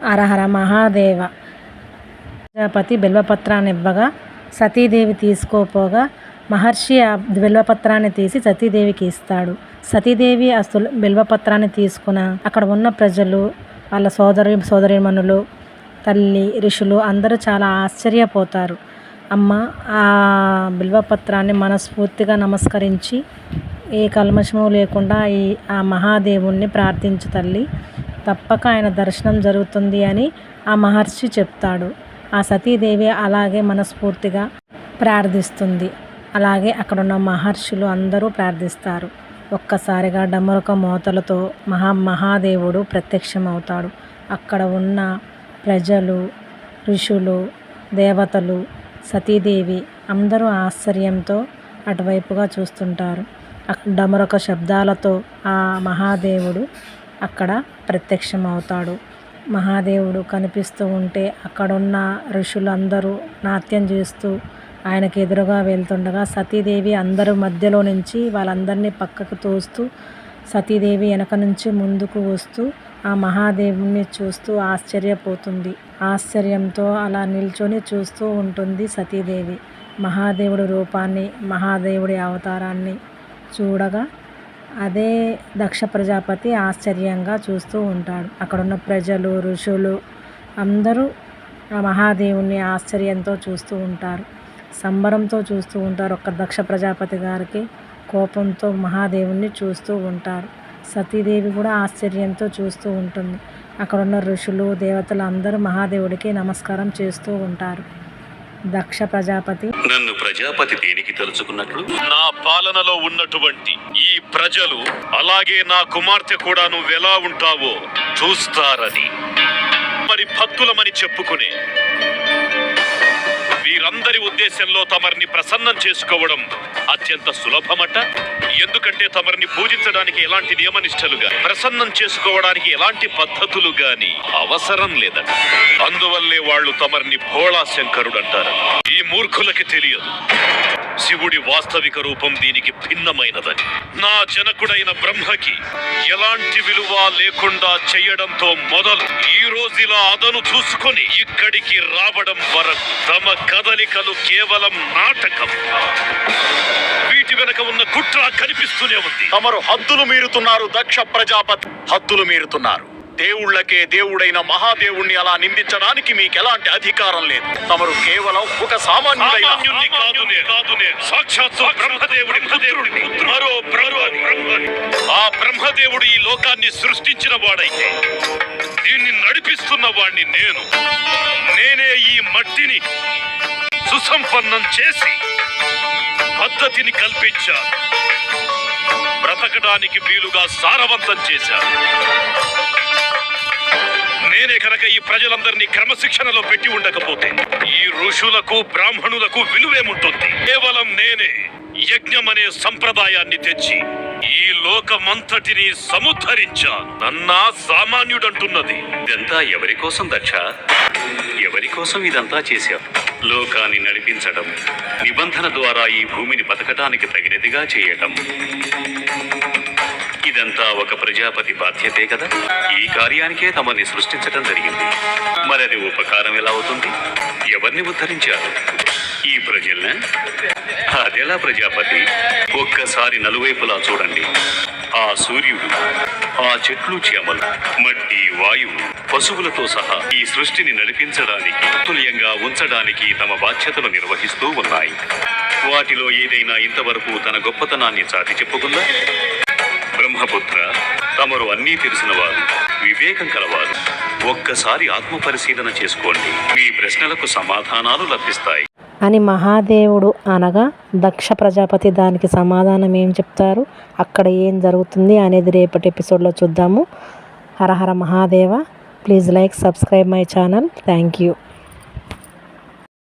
అరహర మహాదేవ. ప్రజాపతి బిల్వపత్రాన్ని ఇవ్వగా సతీదేవి తీసుకోపోగా మహర్షి ఆ బిల్వపత్రాన్ని తీసి సతీదేవికి ఇస్తాడు. సతీదేవి ఆ బిల్వపత్రాన్ని తీసుకున్న అక్కడ ఉన్న ప్రజలు వాళ్ళ సోదరి సోదరిమణులు తల్లి ఋషులు అందరూ చాలా ఆశ్చర్యపోతారు. అమ్మ ఆ బిల్వపత్రాన్ని మనస్ఫూర్తిగా నమస్కరించి ఏ కల్మషము లేకుండా ఈ ఆ మహాదేవుణ్ణి ప్రార్థించు తల్లి తప్పక ఆయన దర్శనం జరుగుతుంది అని ఆ మహర్షి చెప్తాడు. ఆ సతీదేవి అలాగే మనస్ఫూర్తిగా ప్రార్థిస్తుంది. అలాగే అక్కడున్న మహర్షులు అందరూ ప్రార్థిస్తారు. ఒక్కసారిగా డమరుక మోతలతో మహా మహాదేవుడు ప్రత్యక్షమవుతాడు. అక్కడ ఉన్న ప్రజలు ఋషులు దేవతలు సతీదేవి అందరూ ఆశ్చర్యంతో అటువైపుగా చూస్తుంటారు. అక్- డమరుక శబ్దాలతో ఆ మహాదేవుడు అక్కడ ప్రత్యక్షమవుతాడు. మహాదేవుడు కనిపిస్తూ ఉంటే అక్కడున్న ఋషులందరూ నాట్యం చేస్తూ ఆయనకు ఎదురుగా వెళ్తుండగా సతీదేవి అందరూ మధ్యలో నుంచి వాళ్ళందరినీ పక్కకు తోస్తూ సతీదేవి వెనక నుంచి ముందుకు వస్తూ ఆ మహాదేవుణ్ణి చూస్తూ ఆశ్చర్యపోతుంది. ఆశ్చర్యంతో అలా నిల్చొని చూస్తూ ఉంటుంది సతీదేవి. మహాదేవుడి రూపాన్ని మహాదేవుడి అవతారాన్ని చూడగా అదే దక్ష ప్రజాపతి ఆశ్చర్యంగా చూస్తూ ఉంటాడు. అక్కడున్న ప్రజలు ఋషులు అందరూ ఆ మహాదేవుని ఆశ్చర్యంతో చూస్తూ ఉంటారు. సంబరంతో చూస్తూ ఉంటారు. ఒక్క దక్ష ప్రజాపతి గారికి కోపంతో మహాదేవుణ్ణి చూస్తూ ఉంటారు. సతీదేవి కూడా ఆశ్చర్యంతో చూస్తూ ఉంటుంది. అక్కడున్న ఋషులు దేవతలు అందరూ మహాదేవుడికి నమస్కారం చేస్తూ ఉంటారు. దక్ష ప్రజాపతి నన్ను ప్రజాపతి దేనికి తలుచుకున్నట్లు? నా పాలనలో ఉన్నటువంటి ఈ ప్రజలు అలాగే నా కుమార్తె కూడా నువ్వెలా ఉంటావో చూస్తారని. మరి భక్తులమని చెప్పుకునే వీరందరి ఉద్దేశంలో తమరిని ప్రసన్నం చేసుకోవడం అత్యంత సులభమట? ఎందుకంటే తమరిని పూజించడానికి ఎలాంటి నియమనిష్టలుగా ప్రసన్నం చేసుకోవడానికి ఎలాంటి పద్ధతులు గాని అవసరం లేదట. అందువల్లే వాళ్ళు తమరిని భోళా శంకరుడు అంటారు ఈ మూర్ఖులకి తెలియదు. శివుడి వాస్తవిక రూపం దీనికి భిన్నమైనదని. నా జనకుడైన బ్రహ్మకి ఎలాంటి విలువ లేకుండా చేయడంతో మొదలు ఈ రోజు ఇలా అదను చూసుకొని ఇక్కడికి రావడం వరకు. తమ కదలికలు కేవలం నాటకం వీటి వెనక ఉన్న కుట్ర కనిపిస్తూనే ఉంది తమరు హద్దులు మీరుతున్నారు దక్ష ప్రజాపతి హద్దులు మీరుతున్నారు దేవుళ్ళకే దేవుడైన మహాదేవుణ్ణి అలా నిందించడానికి మీకు ఎలాంటి అధికారం లేదు తమరు కేవలం ఒక సామాన్యుడైన సామాన్యుణ్ణి కాదు నేను. కాదు నేను. సాక్షాత్తు బ్రహ్మదేవుడి పుత్రుడిని. మరో బ్రహ్మని. ఆ బ్రహ్మదేవుడు ఈ లోకాన్ని సృష్టించిన వాడైతే దీన్ని తప్పిస్తున్న వాణ్ణి నేను. నేనే ఈ మట్టిని సుసంపన్నం చేసి పద్ధతిని కల్పించాను బ్రతకడానికి వీలుగా సారవంతం చేశాను నేనే కనుక ఈ ప్రజలందరినీ క్రమశిక్షణలో పెట్టి ఉండకపోతే ఈ ఋషులకు బ్రాహ్మణులకు విలువేముంటుంది? కేవలం నేనే యజ్ఞం అనే సంప్రదాయాన్ని తెచ్చి ఈ లోకమంతటిని సముద్ధరించాను నన్నా సామాన్యుడంటున్నది. ఇదంతా ఎవరి కోసం దక్ష? ఎవరి కోసం ఇదంతా చేశావు? లోకాన్ని నడిపించడం నిబంధన ద్వారా ఈ భూమిని బతకటానికి తగినదిగా చేయటం. ఇదంతా ఒక ప్రజాపతి బాధ్యతే కదా? ఈ కార్యానికే తమని సృష్టించటం జరిగింది. మరి అది ఉపకారం ఎలా అవుతుంది? ఎవరిని ఉద్ధరించారు? ఈ ప్రజల్ని? అదెలా ప్రజాపతి? ఒక్కసారి నలువైపులా చూడండి. ఆ సూర్యుడు ఆ చెట్లు చేమలు మట్టి వాయువు పశువులతో సహా ఈ సృష్టిని నడిపించడానికి తుల్యంగా ఉంచడానికి తమ బాధ్యతలు నిర్వహిస్తూ ఉన్నాయి. వాటిలో ఏదైనా ఇంతవరకు తన గొప్పతనాన్ని చాటి చెప్పుకుందా? బ్రహ్మపుత్ర తమరు అన్నీ తెలిసిన వారు వివేకం కలవారు. ఒక్కసారి ఆత్మ పరిశీలన చేసుకోండి. మీ ప్రశ్నలకు సమాధానాలు లభిస్తాయి. అని మహాదేవుడు అనగా దక్ష ప్రజాపతి దానికి సమాధానం ఏం చెప్తారు? అక్కడ ఏం జరుగుతుంది అనేది రేపటి ఎపిసోడ్లో చూద్దాము. Hara Hara Mahadeva. Please like subscribe my channel. Thank you.